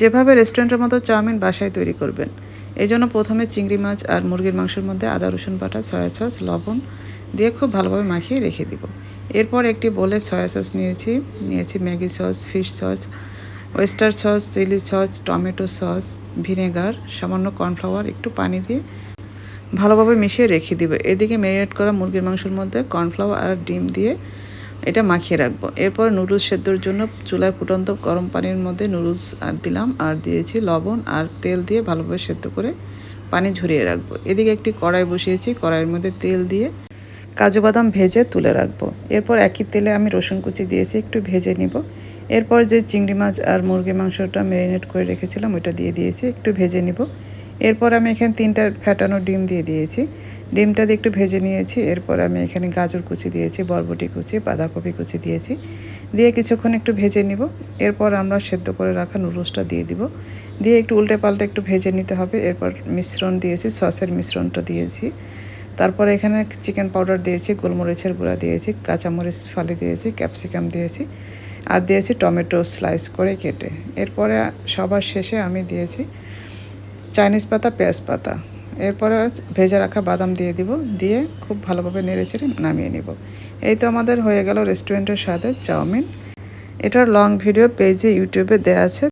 যেভাবে রেস্টুরেন্টের মতো চাউমিন বাসায় তৈরি করবেন। এই জন্য প্রথমে চিংড়ি মাছ আর মুরগির মাংসের মধ্যে আদা, রসুন বাটা, সয়া সস, লবণ দিয়ে খুব ভালোভাবে মাখিয়ে রেখে দিব। এরপর একটি বলে সয়া সস নিয়েছি। নিয়েছি Maggi sauce, fish sauce, oyster sauce, chilli sauce, tomato sauce, vinegar, সামান্য কর্নফ্লাওয়ার, একটু পানি দিয়ে ভালোভাবে মিশিয়ে রেখে দিব। এদিকে ম্যারিনেট করা মুরগির মাংসের মধ্যে কর্নফ্লাওয়ার আর ডিম দিয়ে এটা মাখিয়ে রাখব। এরপর নুডলস সেদ্ধর জন্য চুলায় ফুটন্ত গরম পানির মধ্যে নুডলস আর দিলাম। আর দিয়েছি লবণ আর তেল দিয়ে ভালোভাবে সেদ্ধ করে পানি ঝরিয়ে রাখব। এদিকে একটি কড়াই বসিয়েছি। কড়াইয়ের মধ্যে তেল দিয়ে কাজু বাদাম ভেজে তুলে রাখব। এরপর একই তেলে আমি রসুন কুচি দিয়েছি। একটু ভেজে নিব। এরপর যে চিংড়ি মাছ আর মুরগি মাংসটা ম্যারিনেট করে রেখেছিলাম, ওইটা দিয়ে দিয়েছি। একটু ভেজে নিব। এরপর আমি এখানে তিনটা ফ্যাটানো ডিম দিয়ে দিয়েছি। ডিমটা দিয়ে একটু ভেজে নিয়েছি। এরপর আমি এখানে গাজর কুচি দিয়েছি, বরবটি কুচি, বাঁধাকপি কুচি দিয়েছি। দিয়ে কিছুক্ষণ একটু ভেজে নিব। এরপর আমরা সেদ্ধ করে রাখা নুডলসটা দিয়ে দিব। দিয়ে একটু উল্টে পাল্টে একটু ভেজে নিতে হবে। এরপর মিশ্রণ দিয়েছি, সসের মিশ্রণটা দিয়েছি। তারপরে এখানে চিকেন পাউডার দিয়েছি, গোলমরিচের গুঁড়া দিয়েছি, কাঁচামরিচ ফালি দিয়েছি, ক্যাপসিকাম দিয়েছি আর দিয়েছি টমেটো স্লাইস করে কেটে। এরপরে সবার শেষে আমি দিয়েছি চাইনিজ পাতা, পেঁয়াজ পাতা। এরপরে ভেজে রাখা বাদাম দিয়ে দিব, দিয়ে খুব ভালোভাবে নেড়ে চেড়ে নামিয়ে নিব। এই তো আমাদের হয়ে গেল রেস্টুরেন্টের সাথে চাউমিন। এটার লং ভিডিও পেজে, ইউটিউবে দেওয়া আছে।